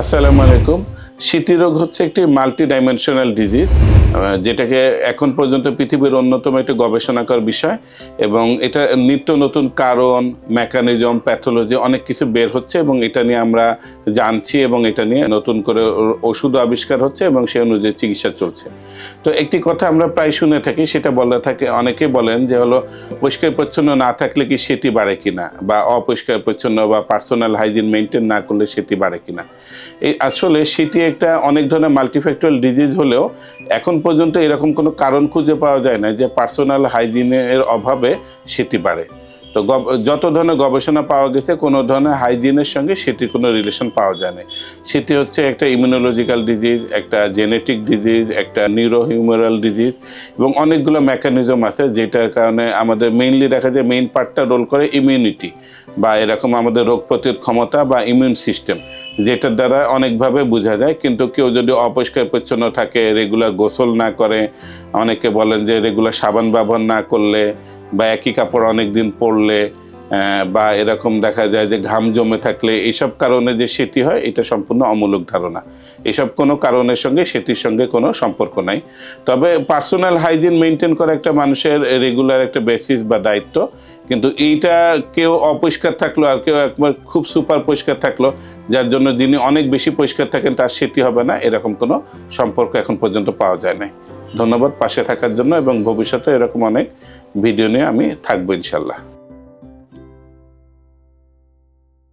আসসালামু আলাইকুম। রোগ হচ্ছে একটি মাল্টি ডাইমেনশনাল ডিজিজ যেটাকে এখন পর্যন্ত পৃথিবীর অন্যতম একটি গবেষণাকর বিষয় এবং এটা নিত্য নতুন কারণ মেকানিজম প্যাথোলজি অনেক কিছু বের হচ্ছে এবং এটা নিয়ে আমরা জানছি এবং এটা নিয়ে নতুন করে ওষুধ আবিষ্কার হচ্ছে এবং সে অনুযায়ী চিকিৎসা চলছে। তো একটি কথা আমরা প্রায় শুনে থাকি, সেটা বলা থাকে অনেকে বলেন যে হলো পরিষ্কার পরিচ্ছন্ন না থাকলে কি সেটি বাড়ে কিনা? বা অপরিষ্কার পরিচ্ছন্ন বা পার্সোনাল হাইজিন মেনটেন না করলে সেটি বাড়ে কিনা? এই আসলে সেটি একটা অনেক ধরনের মাল্টিফ্যাক্টুয়াল ডিজিজ হলেও এখন পর্যন্ত এরকম কোনো কারণ খুঁজে পাওয়া যায় না যে পার্সোনাল হাইজিনের অভাবে সেটি বাড়ে। তো যত ধরনের গবেষণা পাওয়া গেছে, কোনো ধরনের হাইজিনের সঙ্গে সেটির কোনো রিলেশন পাওয়া যায় না সেটি হচ্ছে একটা ইমিউনোলজিক্যাল ডিজিজ একটা জেনেটিক ডিজিজ একটা নিউরোহিউমারাল ডিজিজ এবং অনেকগুলো মেকানিজম আছে যেটার কারণে আমাদের মেইনলি দেখা যায় মেইন পার্টটা রোল করে ইমিউনিটি বা এরকম আমাদের রোগ প্রতিরোধ ক্ষমতা বা ইমিউন সিস্টেম যেটার দ্বারা অনেকভাবে বোঝা যায়। কিন্তু কেউ যদি অপরিষ্কার পরিচ্ছন্ন থাকে রেগুলার গোসল না করে, অনেকে বলেন যে রেগুলার সাবান ব্যবহার না করলে বা একই কাপড় অনেক দিন পরলে বা এরকম দেখা যায় যে ঘাম জমে থাকলে এইসব কারণে যে সেটি হয়, এটা সম্পূর্ণ অমূলক ধারণা। এসব কোনো কারণের সঙ্গে, সেটির সঙ্গে কোনো সম্পর্ক নাই। তবে পার্সোনাল হাইজিন মেনটেন করা একটা মানুষের রেগুলার একটা বেসিস বা দায়িত্ব। কিন্তু এইটা কেউ অপরিষ্কার থাকল আর কেউ একবার খুব সুপার পরিষ্কার থাকল, যার জন্য যিনি অনেক বেশি পরিষ্কার থাকেন, তার সেটি হবে না। এরকম কোনো সম্পর্ক এখন পর্যন্ত পাওয়া যায় নাই। ধন্যবাদ পাশে থাকার জন্য এবং ভবিষ্যতে এরকম অনেক ভিডিও নিয়ে আমি থাকব ইনশাল্লাহ।